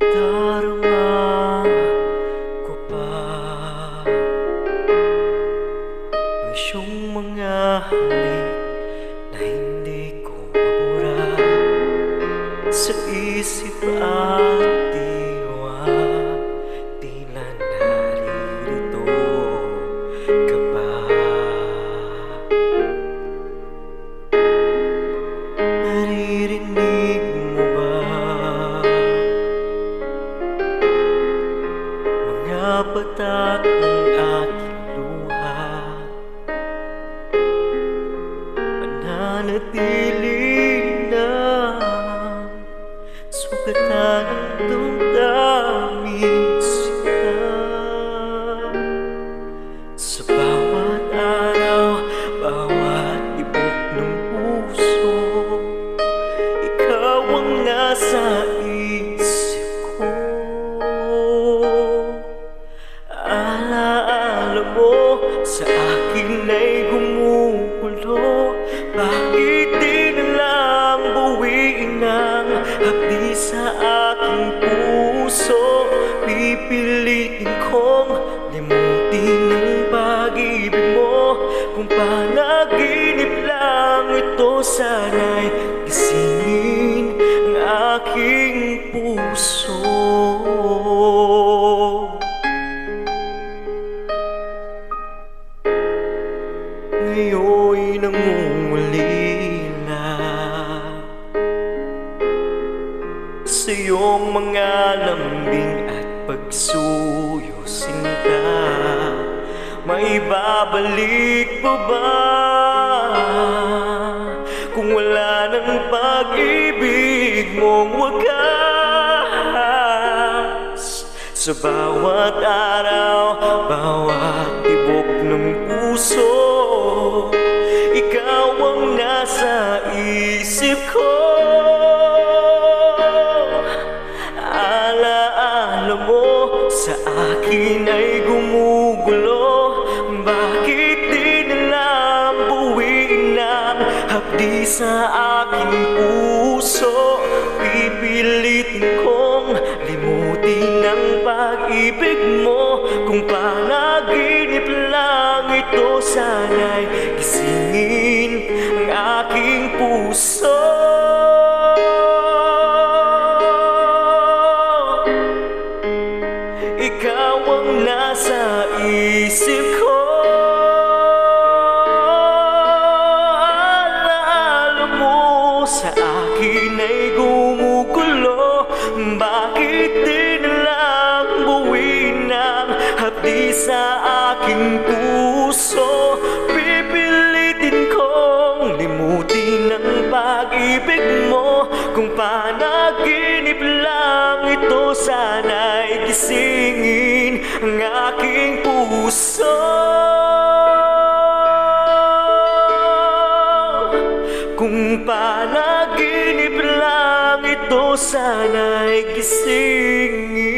Daruma ko pa Ang Na hindi ko mabura. Sa isip ay Mga patak ng aking luha. Mananatili Bakit di na lang buwiin ang hapdi sa aking puso? Pipilitin kong limutin ang pag-ibig mo. Kung panaginip lang ito Iyong mga lambing at pagsuyo sinta May babalik pa ba? Kung wala ng pag-ibig mong wagas Sa bawat araw, bawat sa aking puso Pipilitin kong limutin ang pag-ibig mo. Kung panaginip lang ito sana'y gisingin ang aking puso. Ikaw ang nasa isip kong limutin ang pag-ibig mo. Kung panaginip lang ito sana'y gisingin ang aking puso. Kung panaginip lang ito sana'y gisingin